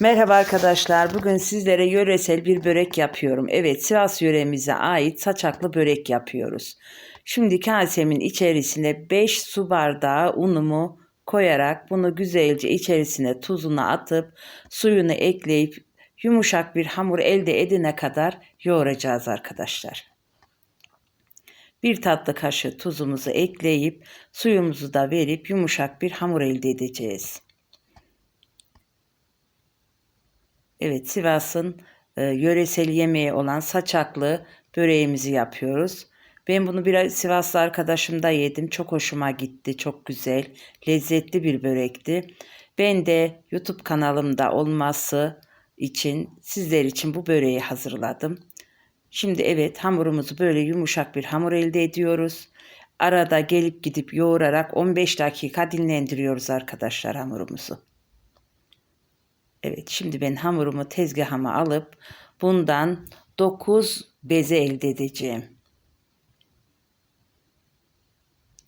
Merhaba arkadaşlar. Bugün sizlere yöresel bir börek yapıyorum. Evet, Sivas yöremize ait saçaklı börek yapıyoruz. Şimdi kasemin içerisine 5 su bardağı unumu koyarak bunu güzelce içerisine tuzunu atıp suyunu ekleyip yumuşak bir hamur elde edene kadar yoğuracağız arkadaşlar. Bir tatlı kaşığı tuzumuzu ekleyip suyumuzu da verip yumuşak bir hamur elde edeceğiz. Evet Sivas'ın e, yöresel yemeği olan saçaklı böreğimizi yapıyoruz. Ben bunu bir Sivaslı arkadaşımda yedim. Çok hoşuma gitti. Çok güzel, lezzetli bir börekti. Ben de YouTube kanalımda olması için sizler için bu böreği hazırladım. Şimdi evet hamurumuzu böyle yumuşak bir hamur elde ediyoruz. Arada gelip gidip yoğurarak 15 dakika dinlendiriyoruz arkadaşlar hamurumuzu. Evet şimdi ben hamurumu tezgahıma alıp bundan 9 beze elde edeceğim.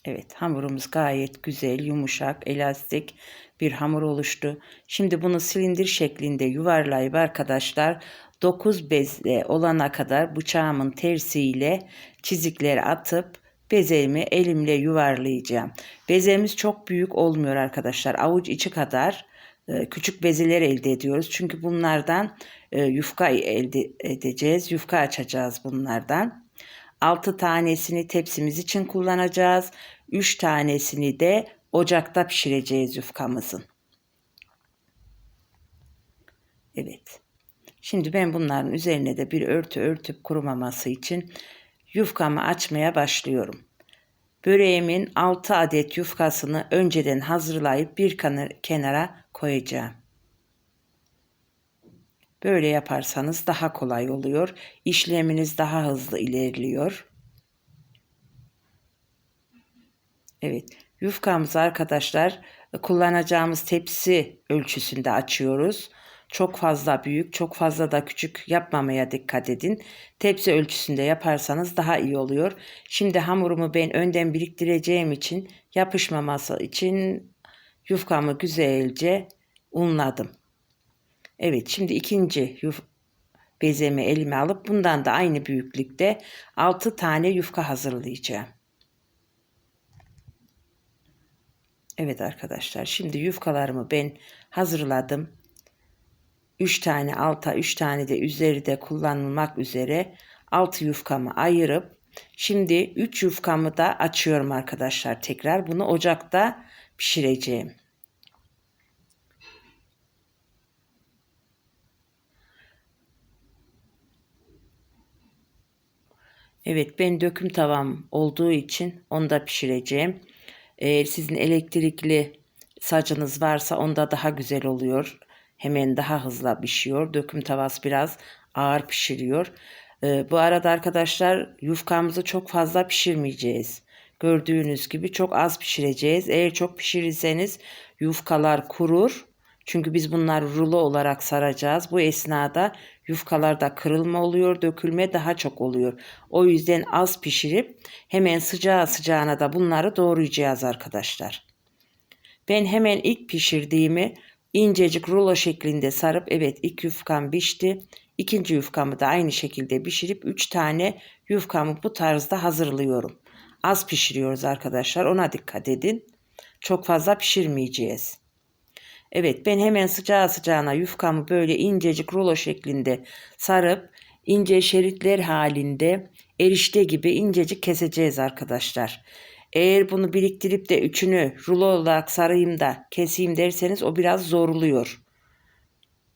Evet hamurumuz gayet güzel, yumuşak, elastik bir hamur oluştu. Şimdi bunu silindir şeklinde yuvarlayıp arkadaşlar 9 bezle olana kadar bıçağımın tersiyle çizikler atıp bezemi elimle yuvarlayacağım. Bezemiz çok büyük olmuyor arkadaşlar. Avuç içi kadar küçük bezeler elde ediyoruz. Çünkü bunlardan e, yufka elde edeceğiz. Yufka açacağız bunlardan. 6 tanesini tepsimiz için kullanacağız. 3 tanesini de ocakta pişireceğiz yufkamızın. Evet. Şimdi ben bunların üzerine de bir örtü örtüp kurumaması için yufkamı açmaya başlıyorum. Böreğimin 6 adet yufkasını önceden hazırlayıp bir kenara koyacağım. Böyle yaparsanız daha kolay oluyor. İşleminiz daha hızlı ilerliyor. Evet, yufkamızı arkadaşlar kullanacağımız tepsi ölçüsünde açıyoruz. Çok fazla büyük, çok fazla da küçük yapmamaya dikkat edin. Tepsi ölçüsünde yaparsanız daha iyi oluyor. Şimdi hamurumu ben önden biriktireceğim için yapışmaması için yufkamı güzelce unladım. Evet şimdi ikinci bezemi elime alıp bundan da aynı büyüklükte 6 tane yufka hazırlayacağım. Evet arkadaşlar şimdi yufkalarımı ben hazırladım. 3 tane alta 3 tane de üzeri de kullanılmak üzere 6 yufkamı ayırıp şimdi 3 yufkamı da açıyorum arkadaşlar tekrar bunu ocakta pişireceğim. Evet ben döküm tavam olduğu için onda pişireceğim. Eğer sizin elektrikli sacınız varsa onda daha güzel oluyor. Hemen daha hızlı pişiyor. Döküm tavası biraz ağır pişiriyor. Ee, bu arada arkadaşlar yufkamızı çok fazla pişirmeyeceğiz. Gördüğünüz gibi çok az pişireceğiz. Eğer çok pişirirseniz yufkalar kurur. Çünkü biz bunları rulo olarak saracağız. Bu esnada yufkalarda kırılma oluyor, dökülme daha çok oluyor. O yüzden az pişirip hemen sıcağı sıcağına da bunları doğrayacağız arkadaşlar. Ben hemen ilk pişirdiğimi incecik rulo şeklinde sarıp evet ilk yufkam pişti. İkinci yufkamı da aynı şekilde pişirip 3 tane yufkamı bu tarzda hazırlıyorum. Az pişiriyoruz arkadaşlar ona dikkat edin. Çok fazla pişirmeyeceğiz. Evet ben hemen sıcağı sıcağına yufkamı böyle incecik rulo şeklinde sarıp ince şeritler halinde erişte gibi incecik keseceğiz arkadaşlar. Eğer bunu biriktirip de üçünü rulo olarak sarayım da keseyim derseniz o biraz zorluyor.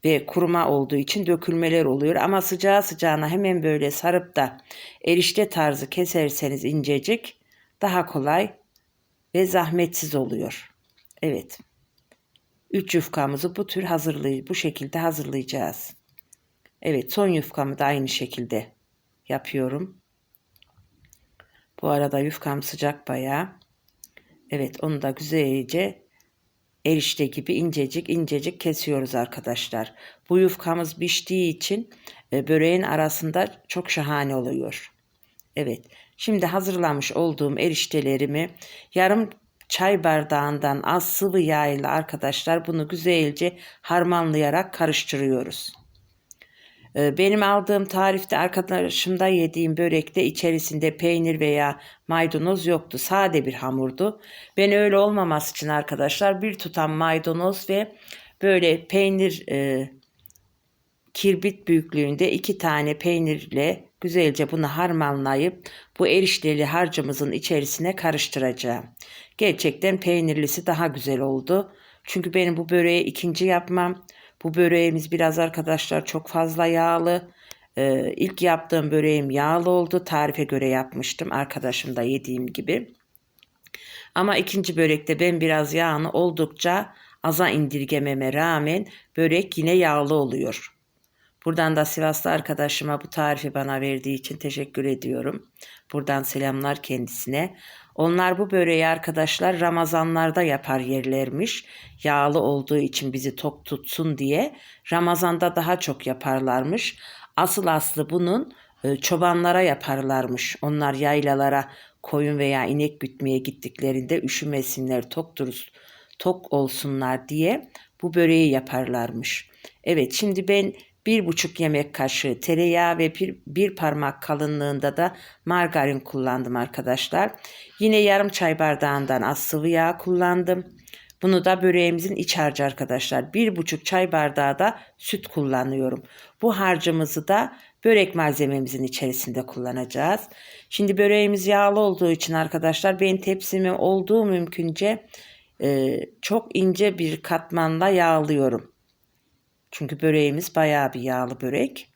Ve kuruma olduğu için dökülmeler oluyor. Ama sıcağı sıcağına hemen böyle sarıp da erişte tarzı keserseniz incecik daha kolay ve zahmetsiz oluyor. Evet. 3 yufkamızı bu tür hazırlay bu şekilde hazırlayacağız. Evet son yufkamı da aynı şekilde yapıyorum. Bu arada yufkam sıcak bayağı. Evet onu da güzelce erişte gibi incecik incecik kesiyoruz arkadaşlar. Bu yufkamız piştiği için e, böreğin arasında çok şahane oluyor. Evet şimdi hazırlamış olduğum eriştelerimi yarım çay bardağından az sıvı yağ ile arkadaşlar bunu güzelce harmanlayarak karıştırıyoruz. Ee, benim aldığım tarifte arkadaşımda yediğim börekte içerisinde peynir veya maydanoz yoktu. Sade bir hamurdu. Ben öyle olmaması için arkadaşlar bir tutam maydanoz ve böyle peynir e, kirbit büyüklüğünde iki tane peynirle güzelce bunu harmanlayıp bu erişteli harcımızın içerisine karıştıracağım. Gerçekten peynirlisi daha güzel oldu. Çünkü benim bu böreği ikinci yapmam. Bu böreğimiz biraz arkadaşlar çok fazla yağlı. Ee, ilk yaptığım böreğim yağlı oldu. Tarife göre yapmıştım. Arkadaşım da yediğim gibi. Ama ikinci börekte ben biraz yağını oldukça aza indirgememe rağmen börek yine yağlı oluyor. Buradan da Sivaslı arkadaşıma bu tarifi bana verdiği için teşekkür ediyorum. Buradan selamlar kendisine. Onlar bu böreği arkadaşlar Ramazanlarda yapar yerlermiş. Yağlı olduğu için bizi tok tutsun diye. Ramazanda daha çok yaparlarmış. Asıl aslı bunun e, çobanlara yaparlarmış. Onlar yaylalara koyun veya inek gütmeye gittiklerinde üşümesinler, tok, duruz, tok olsunlar diye bu böreği yaparlarmış. Evet şimdi ben bir buçuk yemek kaşığı tereyağı ve bir, bir parmak kalınlığında da margarin kullandım arkadaşlar. Yine yarım çay bardağından az sıvı yağ kullandım. Bunu da böreğimizin iç harcı arkadaşlar. Bir buçuk çay bardağı da süt kullanıyorum. Bu harcımızı da börek malzememizin içerisinde kullanacağız. Şimdi böreğimiz yağlı olduğu için arkadaşlar ben tepsimi olduğu mümkünce e, çok ince bir katmanla yağlıyorum. Çünkü böreğimiz bayağı bir yağlı börek.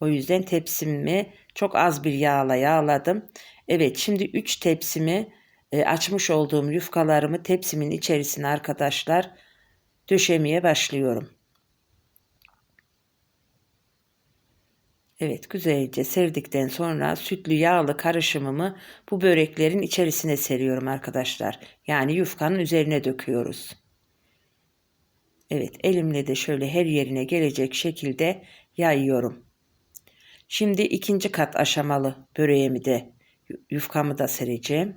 O yüzden tepsimi çok az bir yağla yağladım. Evet şimdi 3 tepsimi e, açmış olduğum yufkalarımı tepsimin içerisine arkadaşlar döşemeye başlıyorum. Evet güzelce serdikten sonra sütlü yağlı karışımımı bu böreklerin içerisine seriyorum arkadaşlar. Yani yufkanın üzerine döküyoruz. Evet elimle de şöyle her yerine gelecek şekilde yayıyorum. Şimdi ikinci kat aşamalı böreğimi de yufkamı da sereceğim.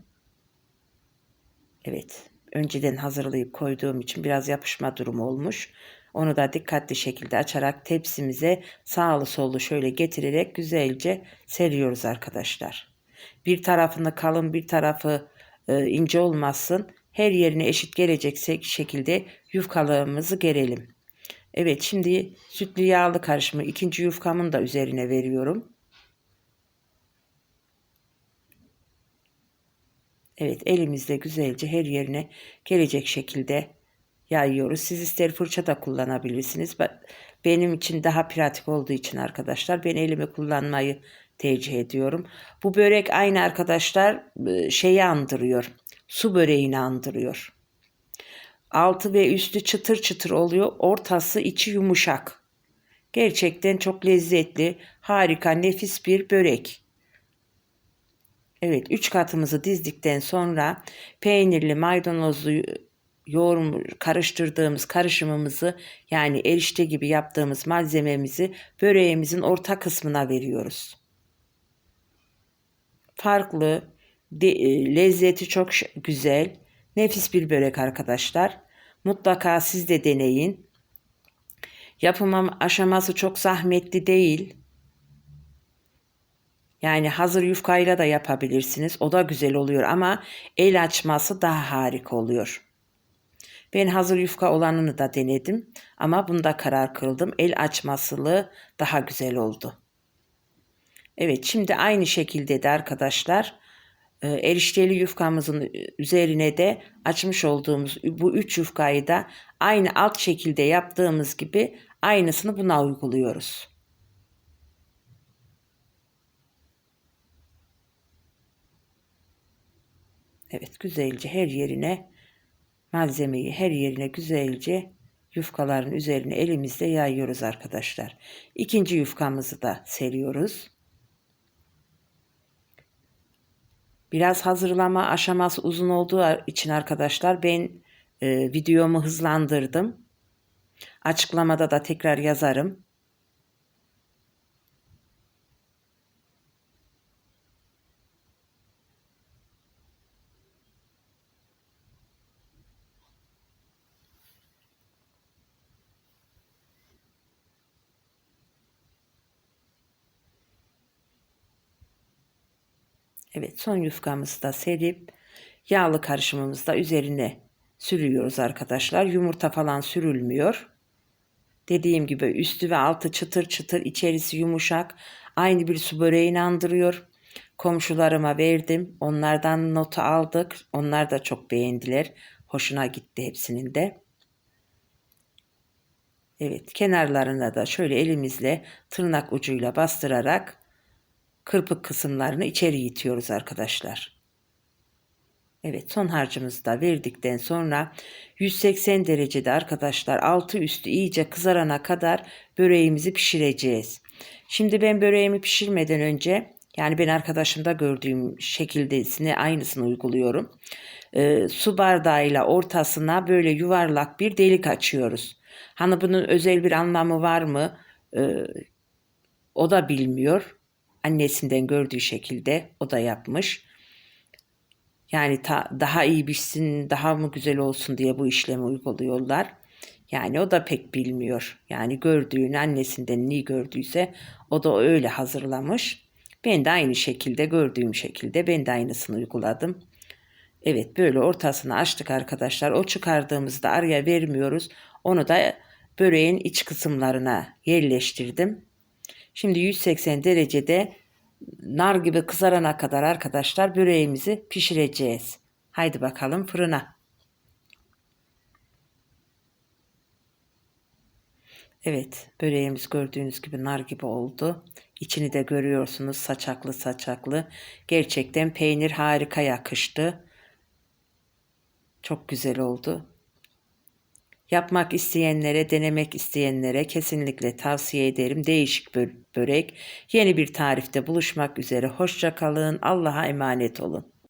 Evet önceden hazırlayıp koyduğum için biraz yapışma durumu olmuş. Onu da dikkatli şekilde açarak tepsimize sağlı sollu şöyle getirerek güzelce seriyoruz arkadaşlar. Bir tarafını kalın bir tarafı e, ince olmasın her yerine eşit gelecek şekilde yufkalarımızı gerelim. Evet şimdi sütlü yağlı karışımı ikinci yufkamın da üzerine veriyorum. Evet elimizle güzelce her yerine gelecek şekilde yayıyoruz. Siz ister fırça da kullanabilirsiniz. Benim için daha pratik olduğu için arkadaşlar ben elimi kullanmayı tercih ediyorum. Bu börek aynı arkadaşlar şeyi andırıyor su böreğini andırıyor. Altı ve üstü çıtır çıtır oluyor. Ortası içi yumuşak. Gerçekten çok lezzetli, harika, nefis bir börek. Evet, üç katımızı dizdikten sonra peynirli, maydanozlu yoğurum karıştırdığımız karışımımızı yani erişte gibi yaptığımız malzememizi böreğimizin orta kısmına veriyoruz. Farklı, de, e, lezzeti çok güzel. Nefis bir börek arkadaşlar. Mutlaka siz de deneyin. Yapım aşaması çok zahmetli değil. Yani hazır yufkayla da yapabilirsiniz. O da güzel oluyor ama el açması daha harika oluyor. Ben hazır yufka olanını da denedim ama bunda karar kıldım. El açmasılı daha güzel oldu. Evet şimdi aynı şekilde de arkadaşlar erişteli yufkamızın üzerine de açmış olduğumuz bu üç yufkayı da aynı alt şekilde yaptığımız gibi aynısını buna uyguluyoruz. Evet güzelce her yerine malzemeyi her yerine güzelce yufkaların üzerine elimizle yayıyoruz arkadaşlar. İkinci yufkamızı da seriyoruz. Biraz hazırlama aşaması uzun olduğu için arkadaşlar ben e, videomu hızlandırdım. Açıklamada da tekrar yazarım. Evet son yufkamızı da serip yağlı karışımımızı da üzerine sürüyoruz arkadaşlar. Yumurta falan sürülmüyor. Dediğim gibi üstü ve altı çıtır çıtır içerisi yumuşak. Aynı bir su böreğini andırıyor. Komşularıma verdim. Onlardan notu aldık. Onlar da çok beğendiler. Hoşuna gitti hepsinin de. Evet kenarlarına da şöyle elimizle tırnak ucuyla bastırarak kırpık kısımlarını içeri itiyoruz arkadaşlar. Evet son harcımızı da verdikten sonra 180 derecede arkadaşlar altı üstü iyice kızarana kadar böreğimizi pişireceğiz. Şimdi ben böreğimi pişirmeden önce yani ben arkadaşımda gördüğüm şekildesini aynısını uyguluyorum. Ee, su bardağıyla ortasına böyle yuvarlak bir delik açıyoruz. Hani bunun özel bir anlamı var mı? Ee, o da bilmiyor. Annesinden gördüğü şekilde o da yapmış. Yani ta, daha iyi pişsin, daha mı güzel olsun diye bu işlemi uyguluyorlar. Yani o da pek bilmiyor. Yani gördüğünü annesinden ne gördüyse o da öyle hazırlamış. Ben de aynı şekilde gördüğüm şekilde ben de aynısını uyguladım. Evet böyle ortasını açtık arkadaşlar. O çıkardığımızda araya vermiyoruz. Onu da böreğin iç kısımlarına yerleştirdim. Şimdi 180 derecede nar gibi kızarana kadar arkadaşlar böreğimizi pişireceğiz. Haydi bakalım fırına. Evet böreğimiz gördüğünüz gibi nar gibi oldu. İçini de görüyorsunuz saçaklı saçaklı. Gerçekten peynir harika yakıştı. Çok güzel oldu. Yapmak isteyenlere, denemek isteyenlere kesinlikle tavsiye ederim. Değişik börek. Yeni bir tarifte buluşmak üzere. Hoşça kalın. Allah'a emanet olun.